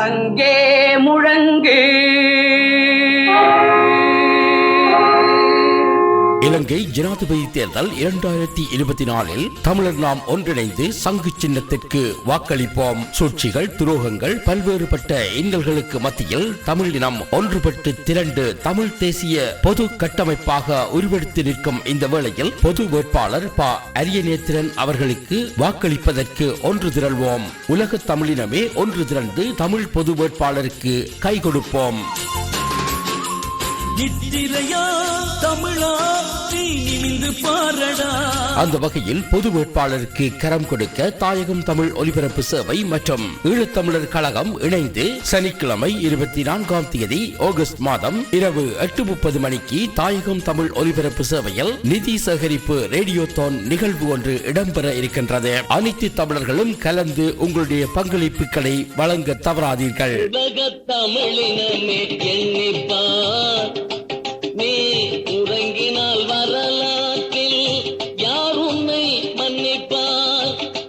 சங்கே முழங்கு. இலங்கை ஜனாதிபதி தேர்தல் இரண்டாயிரத்தி இருபத்தி நாலில் தமிழர் நாம் ஒன்றிணைந்து சங்கு சின்னத்திற்கு வாக்களிப்போம். சூழ்ச்சிகள் துரோகங்கள் பல்வேறுபட்ட இன்னல்களுக்கு மத்தியில் தமிழ் இனம் ஒன்றுபட்டு திரண்டு தமிழ் தேசிய பொது கட்டமைப்பாக உருவெடுத்து நிற்கும் இந்த வேளையில் பொது வேட்பாளர் ப. அரியநேத்திரன் அவர்களுக்கு வாக்களிப்பதற்கு ஒன்று திரள்வோம். உலக தமிழினமே ஒன்று திரண்டு தமிழ் பொது வேட்பாளருக்கு கை கொடுப்போம். அந்த வகையில் பொது வேட்பாளருக்கு கரம் கொடுக்க தாயகம் தமிழ் ஒலிபரப்பு சேவை மற்றும் ஈழத்தமிழர் கழகம் இணைந்து சனிக்கிழமை இருபத்தி நான்காம் தேதி ஆகஸ்ட் மாதம் இரவு எட்டு முப்பது மணிக்கு தாயகம் தமிழ் ஒலிபரப்பு சேவையில் நிதி சேகரிப்பு ரேடியோதோன் நிகழ்வு ஒன்று இடம்பெற இருக்கின்றது. அனைத்து தமிழர்களும் கலந்து உங்களுடைய பங்களிப்புகளை வழங்க தவறாதீர்கள்.